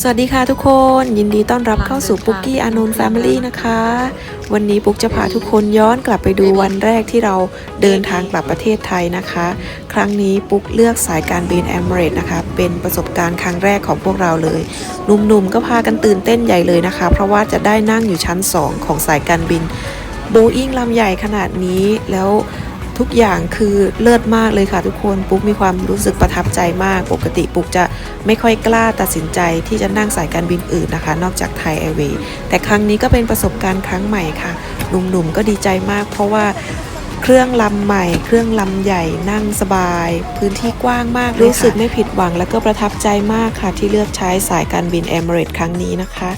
สวัสดีค่ะทุกคนยินดีต้อนรับเข้าสู่ปุ๊กกี้อานนท์แฟมิลี่นะคะ วันนี้ปุ๊กจะพาทุกคนย้อนกลับไปดูวันแรกที่เราเดินทางกลับประเทศไทยนะคะ ครั้งนี้ปุ๊กเลือกสายการบินแอมเรตนะคะ เป็นประสบการณ์ครั้งแรกของพวกเราเลยหนุ่มๆก็พากันตื่นเต้นใหญ่เลยนะคะ เพราะว่าจะได้นั่งอยู่ชั้น 2 ของสายการบินโบอิงลำใหญ่ขนาดนี้แล้ว ทุกอย่างคือเลิศมากเลยค่ะทุกคนปุ๊กมีความรู้สึกประทับใจมาก ปกติปุ๊กจะไม่ค่อยกล้าตัดสินใจที่จะนั่งสายการบินอื่นนะคะ นอกจากไทยแอร์เวย์แต่ครั้งนี้ก็เป็นประสบการณ์ครั้งใหม่ค่ะหนุ่มๆก็ดีใจมาก เพราะว่า เครื่องลำใหม่ เครื่องลำใหญ่นั่งสบาย พื้นที่กว้างมากเลยค่ะรู้สึกไม่ผิดหวังและก็ประทับใจมากค่ะ ที่เลือกใช้สายการบินเอมิเรตครั้งนี้นะคะ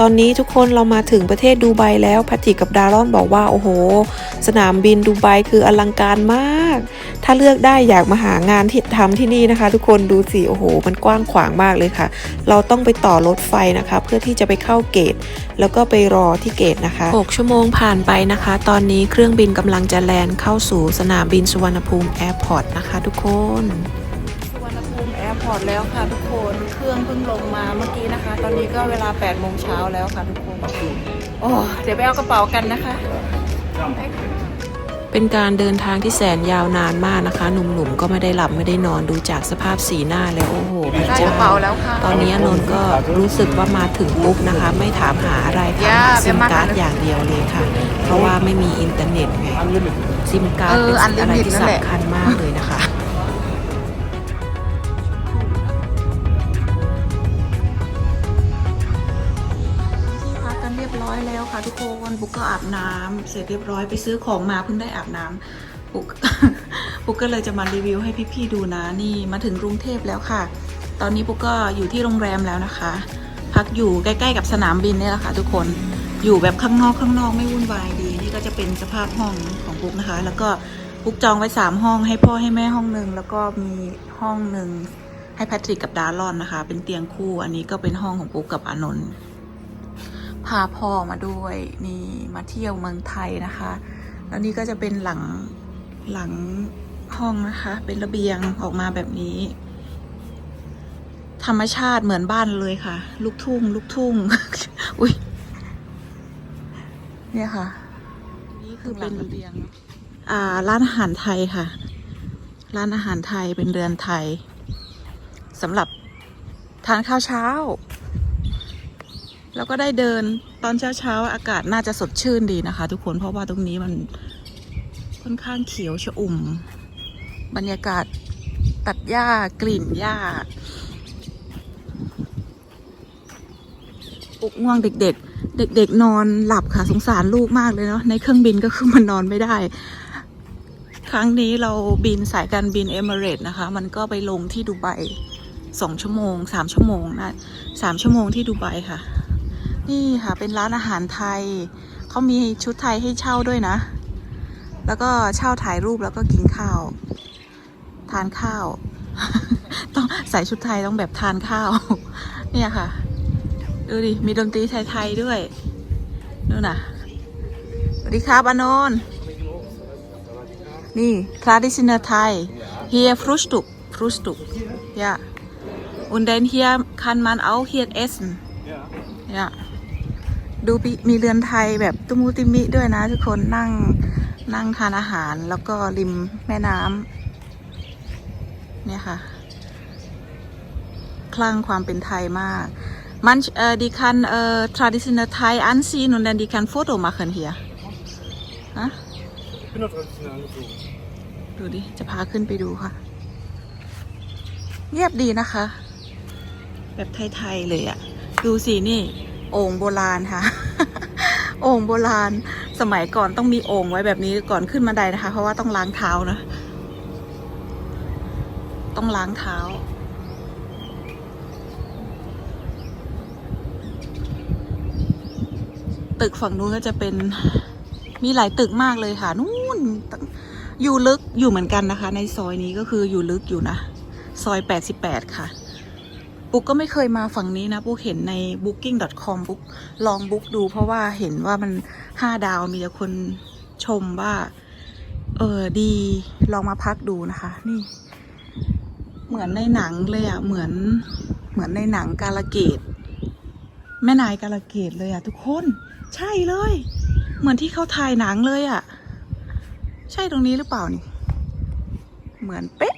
ตอนนี้ทุกคนเรามาถึงประเทศดูไบแล้วแพทริกกับดารอนบอกว่าโอ้โห สนามบินดูไบคืออลังการมาก ถ้าเลือกได้อยากมาหางานที่ทำที่นี่นะคะ ทุกคนดูสิโอ้โห มันกว้างขวางมากเลยค่ะ เราต้องไปต่อรถไฟนะคะ เพื่อที่จะไปเข้าเกต แล้วก็ไปรอที่เกตนะคะ 6 ชั่วโมงผ่านไปนะคะ ตอนนี้เครื่องบินกำลังจะแลนด์เข้าสู่สนามบินสุวรรณภูมิแอร์พอร์ตนะคะทุกคน สุวรรณภูมิแอร์พอร์ตแล้วค่ะทุกคน เครื่องเพิ่งลงมาเมื่อกี้นะคะ ตอนนี้ก็เวลา8โมงเช้าแล้วค่ะทุกคน โอ้ เดี๋ยวไปเอากระเป๋ากันนะคะ เป็นการเดินทางที่แสนยาวนานมากนะคะ หนุ่มๆก็ไม่ได้หลับไม่ได้นอนดูจากสภาพสีหน้าแล้วโอ้โหพระได้เจ้กระเป๋าแล้วค่ะตอนนี้อนนท์ก็รู้สึกว่ามาถึงปุ๊บนะคะ ไม่ถามหาอะไรค่ะย่าซิมเดี๋ยวมาการ์ดอย่างเดียวเลยค่ะ เพราะว่าไม่มีอินเทอร์เน็ตไงซิมการ์ดเออเป็นสิ่งอะไร unlimited ที่นั่นแหละสำคัญมากเลยนะคะ กคนปุ๊กก็อาบน้ำเสร็จเรียบร้อยไปซื้อของมาเพิ่งได้อาบน้ำปุ๊กปุ๊กก็เลยจะมารีวิวให้พี่ๆดูนะนี่มาถึงกรุงเทพแล้วค่ะ ตอนนี้ปุ๊กก็อยู่ที่โรงแรมแล้วนะคะ พักอยู่ใกล้ ๆ กับสนามบินนี่แหละค่ะ ทุกคนอยู่แบบข้างนอกข้างนอกไม่วุ่นวายดี นี่ก็จะเป็นสภาพห้องของปุ๊กนะคะ แล้วก็ปุ๊กจองไว้สามห้องให้พ่อให้แม่ห้องหนึ่งแล้วก็มีห้องหนึ่งให้แพทริกกับดารอนนะคะ เป็นเตียงคู่ อันนี้ก็เป็นห้องของปุ๊กกับอานนท์ พาพ่อมาด้วยนี่มาเที่ยวเมืองไทยนะคะ แล้วนี่ก็จะเป็นหลังหลังห้องนะคะ เป็นระเบียงออกมาแบบนี้ ธรรมชาติเหมือนบ้านเลยค่ะ ลูกทุ่ง ลูกทุ่ง อุ้ยเนี่ยค่ะ นี่คือเป็นระเบียงอ่าร้านอาหารไทยค่ะ ร้านอาหารไทยเป็นเรือนไทยสำหรับทานข้าวเช้า แล้วก็ได้เดินตอนเช้าเช้าๆ อากาศน่าจะสดชื่นดีนะคะ ทุกคนเพราะว่าตรงนี้มันค่อนข้างเขียวชอุ่ม บรรยากาศตัดหญ้ากลิ่นหญ้าปลุกง่วงเด็ก ๆ เด็ก ๆ นอนหลับค่ะสงสารลูกมากเลยเนาะในเครื่องบินก็คือมันนอนไม่ได้ ครั้งนี้เราบินสายการบินเอมิเรตนะคะ มันก็ไปลงที่ดูไบสองชั่วโมงสามชั่วโมงนะสามชั่วโมงที่ดูไบค่ะ นี่ค่ะเป็นร้านอาหารไทย เขามีชุดไทยให้เช่าด้วยนะ แล้วก็เช่าถ่ายรูปแล้วก็กินข้าว ทานข้าว ต้องใส่ชุดไทยต้องแบบทานข้าว เนี่ยค่ะ ดูดิ มีดนตรีไทยๆด้วยดูนะสวัสดีครับอานนท์นี่ traditional Thai hier Frühstück Frühstück ja und dann hier kann man auch hier essen ja ดูมีเรือนไทยแบบตุมูติมิด้วยนะทุกคนนั่งนั่งทานอาหารแล้วก็ริมแม่น้ำเนี่ยค่ะ คลั่งความเป็นไทยมาก มันเอ่อดีคันเอ่อ traditional Thai anziehen und dann die kann Foto machen hier ฮะดูดิ จะพาขึ้นไปดูค่ะ เงียบดีนะคะ แบบไทย ๆ เลยอะดูสินี่ โอ่งโบราณค่ะ โอ่งโบราณ สมัยก่อนต้องมีโอ่งไว้แบบนี้ก่อนขึ้นบันไดนะคะ เพราะว่าต้องล้างเท้านะ ต้องล้างเท้า ตึกฝั่งนู้นก็จะเป็นมีหลายตึกมากเลยค่ะ นู่น อยู่ลึกอยู่เหมือนกันนะคะ ในซอยนี้ก็คืออยู่ลึกอยู่นะ ซอย 88 ค่ะ ปุ๊กก็ไม่เคยมาฝั่งนี้นะปุ๊กเห็นใน booking.com ปุ๊กลองบุ๊กดู เพราะว่าเห็นว่ามัน5ดาวมีแต่คนชมว่า เออดีลองมาพักดูนะคะ นี่ เหมือนในหนังเลยอะ่ะเหมือนเหมือนในหนังกาลเกต แม่นายกาลเกตเลยอะ ทุกคน ใช่เลย เหมือนที่เขาถ่ายหนังเลยอะ ใช่ตรงนี้หรือเปล่านี่ เหมือนเป๊ะ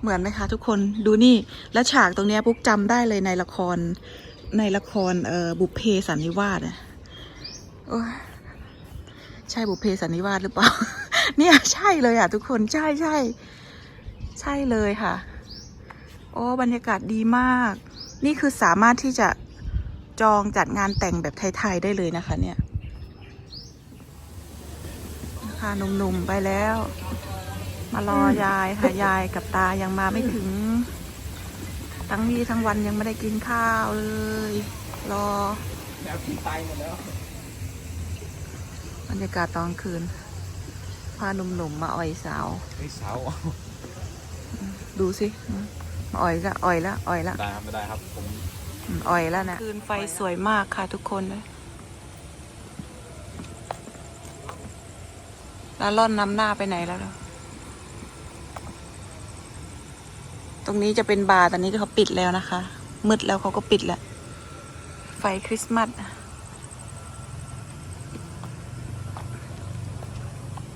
เหมือนไหมคะ ทุกคนดูนี่แล้วฉากตรงเนี้ยปุ๊กจำได้เลยในละครในละครเอ่อบุพเพสันนิวาสอะโอ้ยใช่บุพเพสันนิวาสหรือเปล่า เนี่ยใช่เลยอะ ทุกคนใช่ใช่ใช่เลยค่ะ โอ้บรรยากาศดีมาก นี่คือสามารถที่จะจองจัดงานแต่งแบบไทย ๆ ได้เลยนะคะเนี่ยนะคะหนุ่มๆไปแล้ว มารอยายค่ะยายกับตายังมาไม่ถึง ทั้งวี่ทั้งวันยังไม่ได้กินข้าวเลย รอแล้วกินไตหมดแล้วบรรยากาศตอนคืน พาหนุ่มๆมาอ่อยสาว ไอ้สาวดูสิมาอ่อยละอ่อยละอ่อยละ ได้ครับไม่ได้ครับ ผมอืมอ่อยแล้วนะ คืนไฟสวยมากค่ะทุกคนเลยลาล่อนนำหน้าไปไหนแล้วล่ะ ตรงนี้จะเป็นบาร์ตอนนี้เขาปิดแล้วนะคะ มืดแล้วเขาก็ปิดแล้ว ไฟคริสต์มาส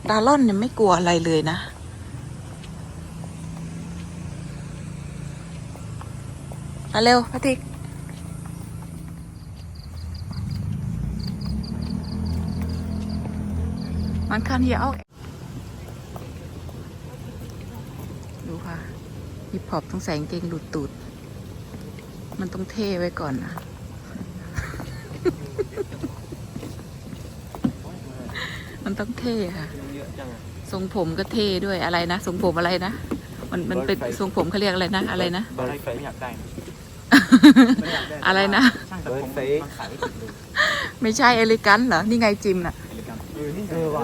ดาล่อนเนี่ยไม่กลัวอะไรเลยนะ มาเร็วพทิกมันคันเหี่ยวดูค่ะ ฮิปฮอปต้องใส่กางเกงหลุดตูด มันต้องเท่ไว้ก่อนนะมันต้องเท่ค่ะเยอะจังทรงผมก็เท่ด้วยอะไรนะ ทรงผมอะไรนะ มันมันเป็นทรงผมเขาเรียกอะไรนะ อะไรนะตอนแรกไม่อยากได้นะอะไรนะช่างแต่ผมมันขายไม่ถึงเลยไม่ใช่เอลิกันเหรอ นี่ไงจิมน่ะเอลิกันเออนี่เออว่ะ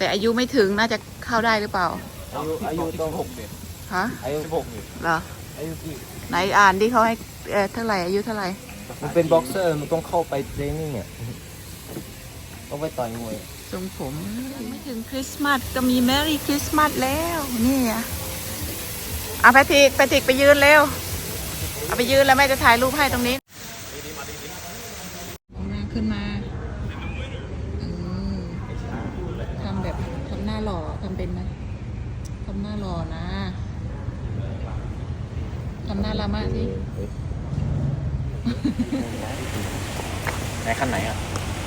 แต่อายุไม่ถึงน่าจะเข้าได้หรือเปล่าอายุอายุต้องหกเด็ดฮะอายุสิบหกเนี่ยเหรออายุกี่ไหนอ่านดิเขาให้เอ่อเท่าไหร่อายุเท่าไหร่มันเป็นบ็อกเซอร์มันต้องเข้าไปเทรนนิ่งเนี่ยต้องไปต่อยมวยทรงผมยังไม่ถึงคริสต์มาสก็มีแมรี่คริสต์มาสแล้วนี่อะเอาแพทริกแพทริกไปยืนเร็วเอาไปยืนแล้วแม่จะถ่ายรูปให้ตรงนี้มองหน้าขึ้นมาเออทำแบบทำหน้าหล่อทำ เป็นไหมทำหน้าหล่อนะทำหน้าลามะสิไหนขั้นไหนอะ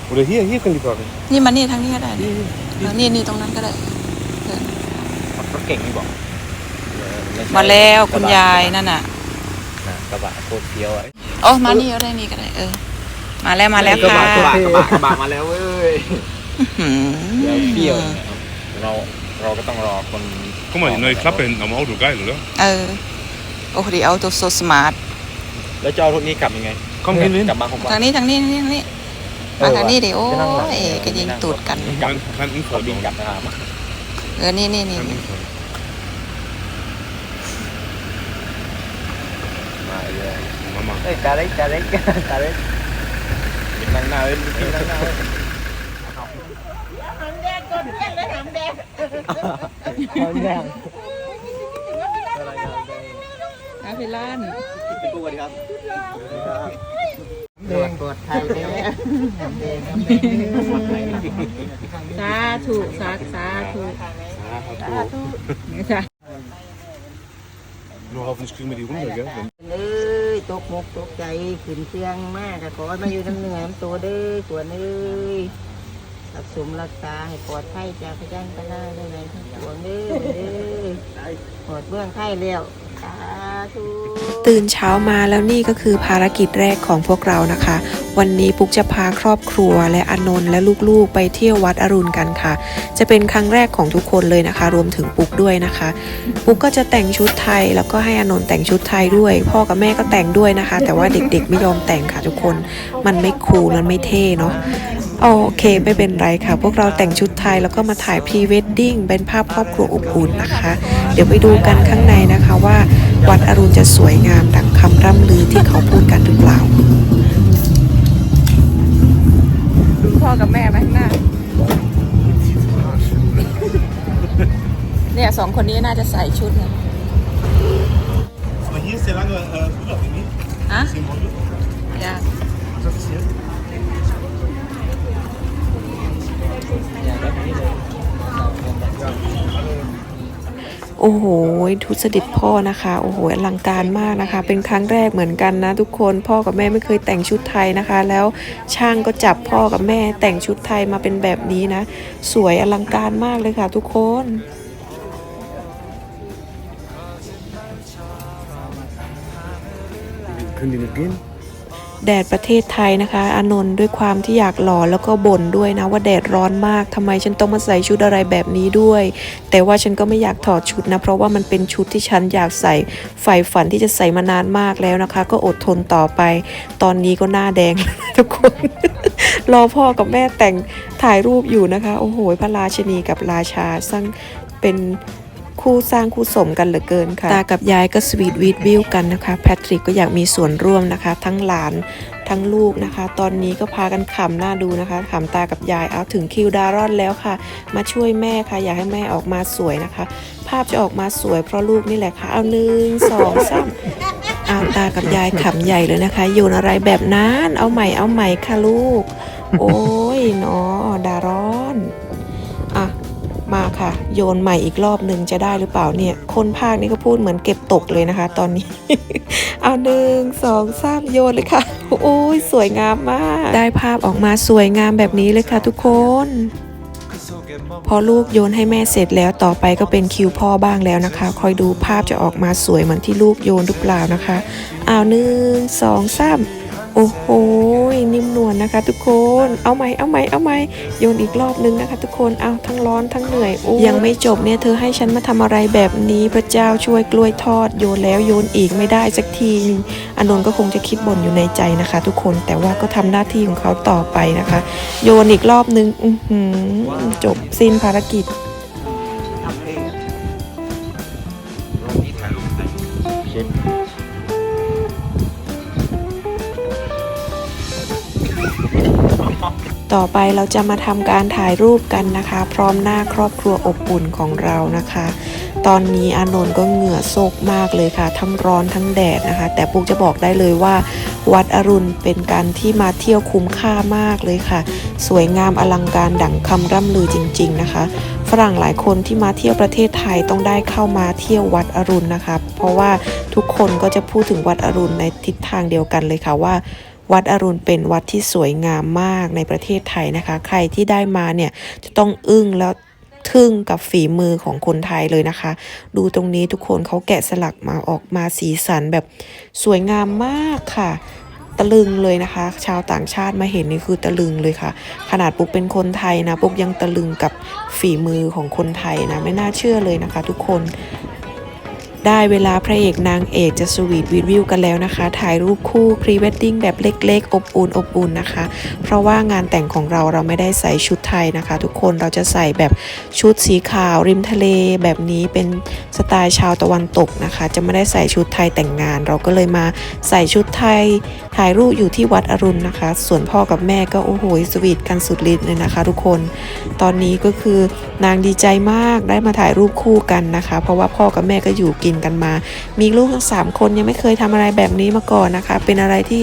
Oder hier, hier können die parken. นี่มานี่ทางนี้ก็ได้นี่เออนี่นี่ตรงนั้นก็ได้เออรถเก่งนี่บอกเออไใช่มาแล้วคุณยายนั่นน่ะนะกระบะโคตรเฟี้ยวอะโอ้มานี่ก็ได้นี่ก็ได้เออ มาแล้วมาแล้วกระค่ะบะกระบะกระบะกระบะมาแล้วเว้ยหืมเดี๋ยวเปรี้ยวนะครับเรา เราก็ต้องรอคน Guck mal, die neue Klappe hinten am Auto, geil, oder? เออ โอ้ดีเอาตัวโซสมาร์ทแล้วจะเอารถนี้กลับยังไง Komm, gehen wir กลับ hin. มาผมว่าทางนี้ทางนี้ทางนี้ทางนี้มาทางนี้ดิโอ้ยก็ยิงตูดกัน Kein, kein ขอ Unfall. บินกลับนะครับเออนี่นี่นี่ Kein นี่ Unfall. มาเลย Mama. เอ้ยตาเล็กตาเล็กตาเล็กนั่งหน้าเว้ยพี่นั่งหน้าเว้ยหางแดงก่อนเพี้ยนเลยหางแดงหางแดงอะไรหางแดงอาพิลันเป็นกูกันครับแดงกดไทยแน่แดงน้ำแดงสาธุสาสาธุจ้ะ Nur hoffentlich kriegen wir die runter, gell? Wenn เอ้ยตกมกตกใจขึ้นเตียงมากขอให้มาอยู่น้ำเหนือน้ำตัวเด้อตัวเอ้ย รักสมรักษาให้ปลอดภัยจากพระจันทร์พระนาได้ไหนทั้งตัวเด้อเด้อปลอดเบื้องไข้แล้วสาธุตื่นเช้ามาแล้วนี่ก็คือภารกิจแรกของพวกเรานะคะ วันนี้ปุ๊กจะพาครอบครัวและอนนท์และลูกๆ ไปเที่ยววัดอรุณกันค่ะ จะเป็นครั้งแรกของทุกคนเลยนะคะ รวมถึงปุ๊กด้วยนะคะ ปุ๊กก็จะแต่งชุดไทยแล้วก็ให้อนนท์แต่งชุดไทยด้วย พ่อกับแม่ก็แต่งด้วยนะคะ แต่ว่าเด็กๆไม่ยอมแต่งค่ะทุกคน มันไม่คูลมันไม่เท่เนาะ โอเคไม่เป็นไรค่ะ พวกเราแต่งชุดไทยแล้วก็มาถ่ายพรีเวดดิ้งเป็นภาพครอบครัวอบอุ่นนะคะ เดี๋ยวไปดูกันข้างในนะคะว่า วัดอรุณจะสวยงามดังคำร่ำลือที่เขาพูดกันหรือเปล่าดูพ่อกับแม่ไหมข้างหน้าเนี่ยสองคนนี้น่าจะใส่ชุดนะ hier ist sehr lange äh, Urlaub, nicht? ฮะ Zehn Monate. อยาก Was ist das hier? อย่างแบบนี้เลย โอ้โหทุสดิตพ่อนะคะ โอ้โหอลังการมากนะคะ เป็นครั้งแรกเหมือนกันนะ ทุกคนพ่อกับแม่ไม่เคยแต่งชุดไทยนะคะ แล้วช่างก็จับพ่อกับแม่แต่งชุดไทยมาเป็นแบบนี้นะ สวยอลังการมากเลยค่ะ ทุกคน Können die nicht gehen? แดดประเทศไทยนะคะอานนท์ด้วยความที่อยากหล่อแล้วก็บ่นด้วยนะว่าแดดร้อนมากทำไมฉันต้องมาใส่ชุดอะไรแบบนี้ด้วย แต่ว่าฉันก็ไม่อยากถอดชุดนะ เพราะว่ามันเป็นชุดที่ฉันอยากใส่ใฝ่ฝันที่จะใส่มานานมากแล้วนะคะ ก็อดทนต่อไป ตอนนี้ก็หน้าแดงทุกคนรอพ่อกับแม่แต่งถ่ายรูปอยู่นะคะ โอ้โหพระราชนีกับราชาสร้างเป็น คู่สร้างคู่สมกันเหลือเกินค่ะ ตากับยายก็สวีทวีดวิวกันนะคะ แพทริกก็อยากมีส่วนร่วมนะคะ ทั้งหลานทั้งลูกนะคะ ตอนนี้ก็พากันขำหน้าดูนะคะขำตากับยายเอาถึงคิวดารอนแล้วค่ะ มาช่วยแม่ค่ะ อยากให้แม่ออกมาสวยนะคะ ภาพจะออกมาสวยเพราะลูกนี่แหละค่ะ เอาหนึ่งสองสามเอาตากับยายขำใหญ่เลยนะคะ โยนอะไรแบบนั้น เอาใหม่เอาใหม่ค่ะลูก โอ้ยเนาะดารอน มาค่ะ โยนใหม่อีกรอบหนึ่งจะได้หรือเปล่าเนี่ย คนภาคนี่ก็พูดเหมือนเก็บตกเลยนะคะ ตอนนี้เอาหนึ่งสองสามโยนเลยค่ะ โอ้ยสวยงามมาก ได้ภาพออกมาสวยงามแบบนี้เลยค่ะทุกคนพอลูกโยนให้แม่เสร็จแล้วต่อไปก็เป็นคิวพ่อบ้างแล้วนะคะ คอยดูภาพจะออกมาสวยเหมือนที่ลูกโยนหรือเปล่านะคะอ้าวหนึ่งสองสาม โอ้โหนิ่มนวลนะคะ ทุกคน เอาไหมเอาไหมเอาไหมโยนอีกรอบนึงนะคะ ทุกคนเอาทั้งร้อนทั้งเหนื่อยอยังไม่จบเนี่ยเธอให้ฉันมาทำอะไรแบบนี้พระเจ้าช่วยกล้วยทอดโยนแล้วโยนอีกไม่ได้สักทีอานนท์ก็คงจะคิดบ่นอยู่ในใจนะคะ ทุกคนแต่ว่าก็ทำหน้าที่ของเขาต่อไปนะคะ โยนอีกรอบนึงอือจบสิ้นภารกิจ ต่อไปเราจะมาทำการถ่ายรูปกันนะคะ พร้อมหน้าครอบครัวอบอุ่นของเรานะคะ ตอนนี้อานนท์ก็เหงื่อโซกมากเลยค่ะ ทั้งร้อนทั้งแดดนะคะ แต่ปุ๊กจะบอกได้เลยว่า วัดอรุณเป็นการที่มาเที่ยวคุ้มค่ามากเลยค่ะ สวยงามอลังการดั่งคำร่ำลือจริง ๆ นะคะ ฝรั่งหลายคนที่มาเที่ยวประเทศไทยต้องได้เข้ามาเที่ยววัดอรุณนะคะ เพราะว่าทุกคนก็จะพูดถึงวัดอรุณในทิศทางเดียวกันเลยค่ะว่า วัดอรุณเป็นวัดที่สวยงามมากในประเทศไทยนะคะ ใครที่ได้มาเนี่ยจะต้องอึ้งแล้วทึ่งกับฝีมือของคนไทยเลยนะคะ ดูตรงนี้ทุกคนเขาแกะสลักมาออกมาสีสันแบบสวยงามมากค่ะ ตะลึงเลยนะคะ ชาวต่างชาติมาเห็นนี่คือตะลึงเลยค่ะ ขนาดปุ๊กเป็นคนไทยนะปุ๊กยังตะลึงกับฝีมือของคนไทยนะ ไม่น่าเชื่อเลยนะคะ ทุกคน ได้เวลาพระเอกนางเอกจะสวีทวิดวิวกันแล้วนะคะ ถ่ายรูปคู่พรีเวดดิ้งแบบเล็กๆ อบอุ่นอบอุ่นนะคะ เพราะว่างานแต่งของเราเราไม่ได้ใส่ชุดไทยนะคะ ทุกคนเราจะใส่แบบชุดสีขาวริมทะเล แบบนี้เป็นสไตล์ชาวตะวันตกนะคะ จะไม่ได้ใส่ชุดไทยแต่งงาน เราก็เลยมาใส่ชุดไทย ถ่ายรูปอยู่ที่วัดอรุณนะคะ ส่วนพ่อกับแม่ก็โอ้โหสวีทกันสุดฤทธิ์เลยนะคะ ทุกคน ตอนนี้ก็คือนางดีใจมากได้มาถ่ายรูปคู่กันนะคะ เพราะว่าพ่อกับแม่ก็อยู่กินกันมา มีลูกทั้งสามคนยังไม่เคยทำอะไรแบบนี้มาก่อนนะคะ เป็นอะไรที่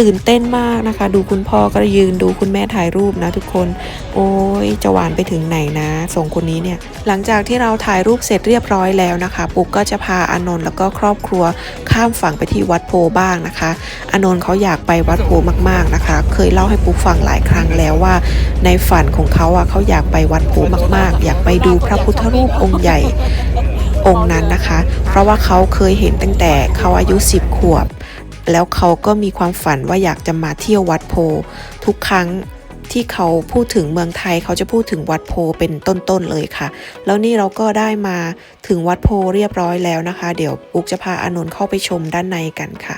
ตื่นเต้นมากนะคะ ดูคุณพ่อก็ยืนดูคุณแม่ถ่ายรูปนะทุกคน โอ้ยจะหวานไปถึงไหนนะสองคนนี้เนี่ย หลังจากที่เราถ่ายรูปเสร็จเรียบร้อยแล้วนะคะปุ๊กก็จะพาอานนท์แล้วก็ครอบครัวข้ามฝั่งไปที่วัดโพบ้างนะคะ อานนท์เขาอยากไปวัดโพมากๆนะคะ เคยเล่าให้ปุ๊กฟังหลายครั้งแล้วว่า ในฝันของเขาอะเขาอยากไปวัดโพมากๆ อยากไปดูพระพุทธรูปองค์ใหญ่ องค์นั้นนะคะ เพราะว่าเขาเคยเห็นตั้งแต่เขาอายุ 10 ขวบ แล้วเขาก็มีความฝันว่าอยากจะมาเที่ยววัดโพ ทุกครั้งที่เขาพูดถึงเมืองไทยเขาจะพูดถึงวัดโพเป็นต้นๆเลยค่ะ แล้วนี่เราก็ได้มาถึงวัดโพเรียบร้อยแล้วนะคะ เดี๋ยวปุ๊กจะพาอานนท์เข้าไปชมด้านในกันค่ะ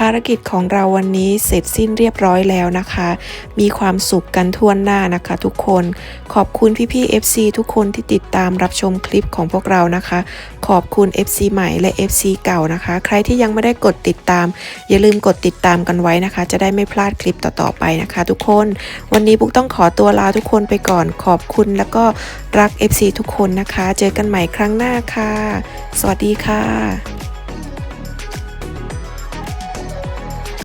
ภารกิจของเราวันนี้เสร็จสิ้นเรียบร้อยแล้วนะคะ มีความสุขกันทั่วหน้านะคะ ทุกคน ขอบคุณพี่ๆ FC ทุกคนที่ติดตามรับชมคลิปของพวกเรานะคะ ขอบคุณ FC ใหม่และ FC เก่านะคะ ใครที่ยังไม่ได้กดติดตาม อย่าลืมกดติดตามกันไว้นะคะ จะได้ไม่พลาดคลิปต่อๆไปนะคะ ทุกคน วันนี้ปุ๊กต้องขอตัวลาทุกคนไปก่อน ขอบคุณแล้วก็รัก FC ทุกคนนะคะ เจอกันใหม่ครั้งหน้าค่ะ สวัสดีค่ะ